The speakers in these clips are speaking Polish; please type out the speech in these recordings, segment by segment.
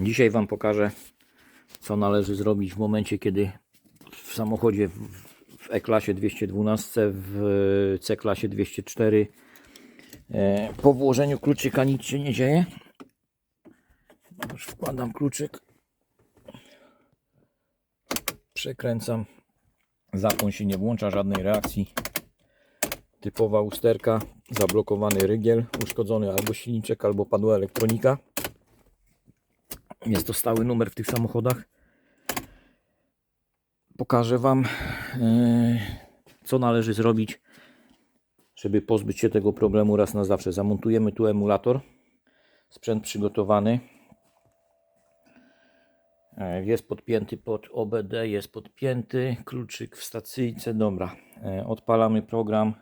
Dzisiaj Wam pokażę, co należy zrobić w momencie, kiedy w samochodzie w, E-klasie 212, w C-klasie 204 e, po włożeniu kluczyka nic się nie dzieje. Już wkładam kluczyk, przekręcam, zapłon się nie włącza, żadnej reakcji. Typowa usterka, zablokowany rygiel, uszkodzony albo silniczek, albo padła elektronika. Jest to stały numer w tych samochodach. Pokażę Wam, e, co należy zrobić, żeby pozbyć się tego problemu raz na zawsze. Zamontujemy tu emulator. Sprzęt przygotowany. E, Jest podpięty pod OBD, jest podpięty. Kluczyk w stacyjce. Dobra. E, Odpalamy program.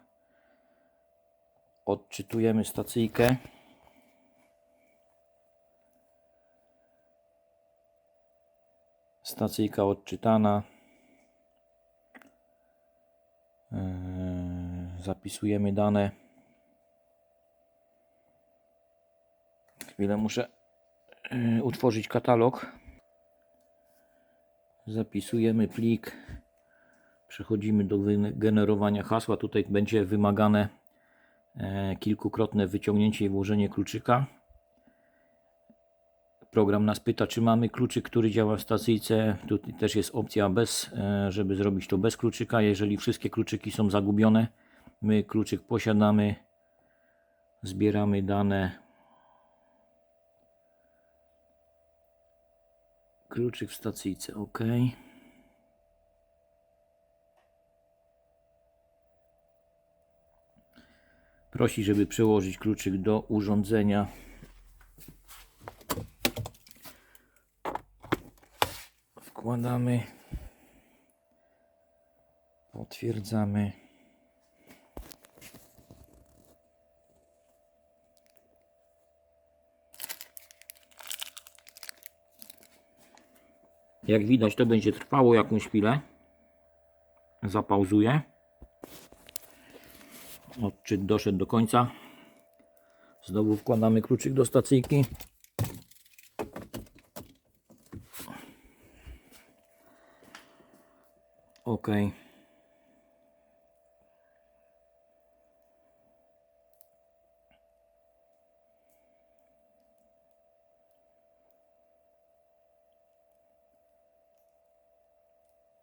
Odczytujemy stacyjkę. Stacyjka odczytana. Eee, Zapisujemy dane. Chwilę muszę e, utworzyć katalog. Zapisujemy plik. Przechodzimy do generowania hasła. Tutaj będzie wymagane e, kilkukrotne wyciągnięcie i włożenie kluczyka. Program nas pyta, czy mamy kluczyk, który działa w stacyjce. Tutaj też jest opcja bez, e, żeby zrobić to bez kluczyka. Jeżeli wszystkie kluczyki są zagubione, my kluczyk posiadamy, zbieramy dane. Kluczyk w stacyjce, ok. Prosi, żeby przełożyć kluczyk do urządzenia. Wkładamy. Potwierdzamy. Jak widać, to będzie trwało jakąś chwilę. Zapauzuję. Odczyt doszedł do końca. Znowu wkładamy kluczyk do stacyjki. Ok.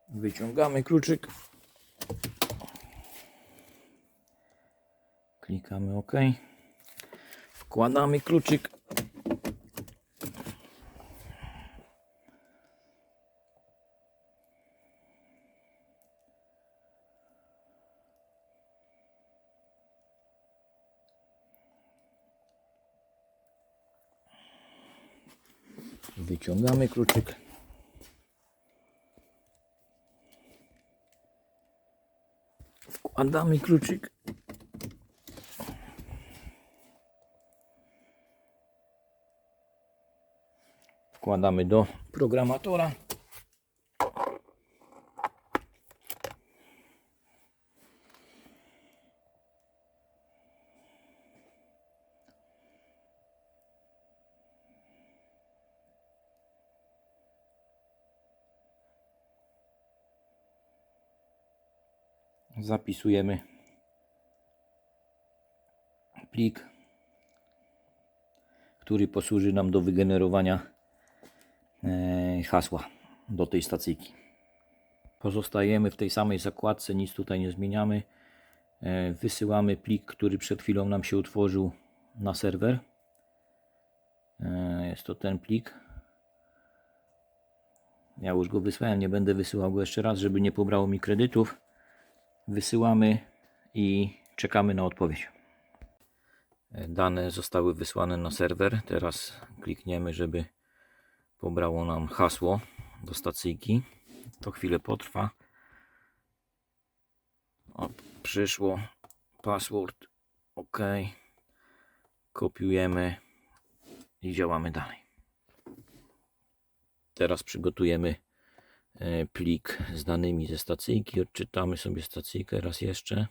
Wyciągamy kluczyk. Klikamy OK. Wkładamy kluczyk. Wyciągamy kluczyk. Wkładamy kluczyk. Wkładamy do programatora. Zapisujemy plik, który posłuży nam do wygenerowania e, hasła do tej stacyjki. Pozostajemy w tej samej zakładce, nic tutaj nie zmieniamy. E, Wysyłamy plik, który przed chwilą nam się utworzył na serwer. E, Jest to ten plik. Ja już go wysłałem, nie będę wysyłał go jeszcze raz, żeby nie pobrało mi kredytów. Wysyłamy i czekamy na odpowiedź. Dane zostały wysłane na serwer. Teraz klikniemy, żeby pobrało nam hasło do stacyjki. To chwilę potrwa. O, przyszło. Password. OK. Kopiujemy i działamy dalej. Teraz przygotujemy plik z danymi ze stacyjki. Odczytamy sobie stacyjkę raz jeszcze.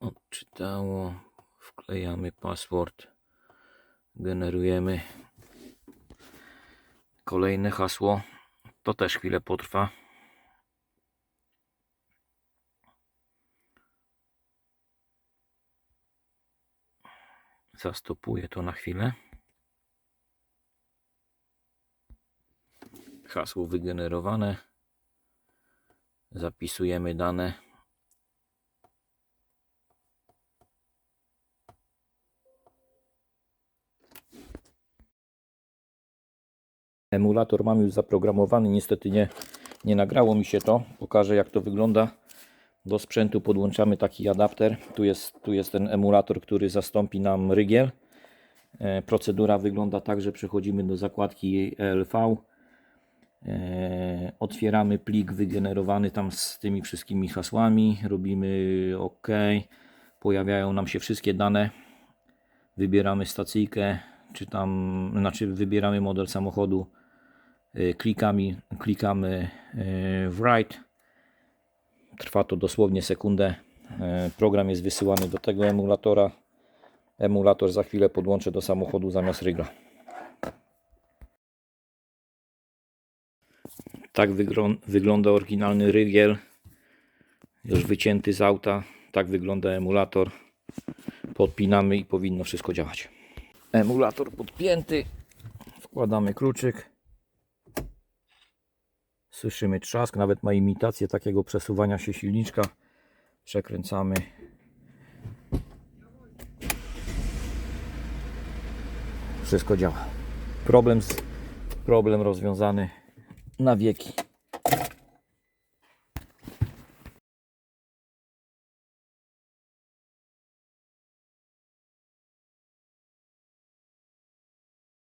Odczytało. Wklejamy password. Generujemy kolejne hasło. To też chwilę potrwa. Zastopuję to na chwilę. Hasło wygenerowane. Zapisujemy dane. Emulator mam już zaprogramowany, niestety nie, nie nagrało mi się to. Pokażę jak to wygląda. Do sprzętu podłączamy taki adapter. Tu jest, tu jest ten emulator, który zastąpi nam rygiel. E, Procedura wygląda tak, że przechodzimy do zakładki ELV. E, Otwieramy plik wygenerowany tam z tymi wszystkimi hasłami. Robimy OK. Pojawiają nam się wszystkie dane. Wybieramy stacyjkę, czy tam, znaczy wybieramy model samochodu. E, Klikami, klikamy e, write. Trwa to dosłownie sekundę. E, Program jest wysyłany do tego emulatora. Emulator za chwilę podłączę do samochodu zamiast rygla. Tak wyglą- wygląda oryginalny rygiel. Już wycięty z auta. Tak wygląda emulator. Podpinamy i powinno wszystko działać. Emulator podpięty. Wkładamy kluczyk. Słyszymy trzask, nawet ma imitację takiego przesuwania się silniczka. Przekręcamy. Wszystko działa. Problem, z, problem rozwiązany na wieki.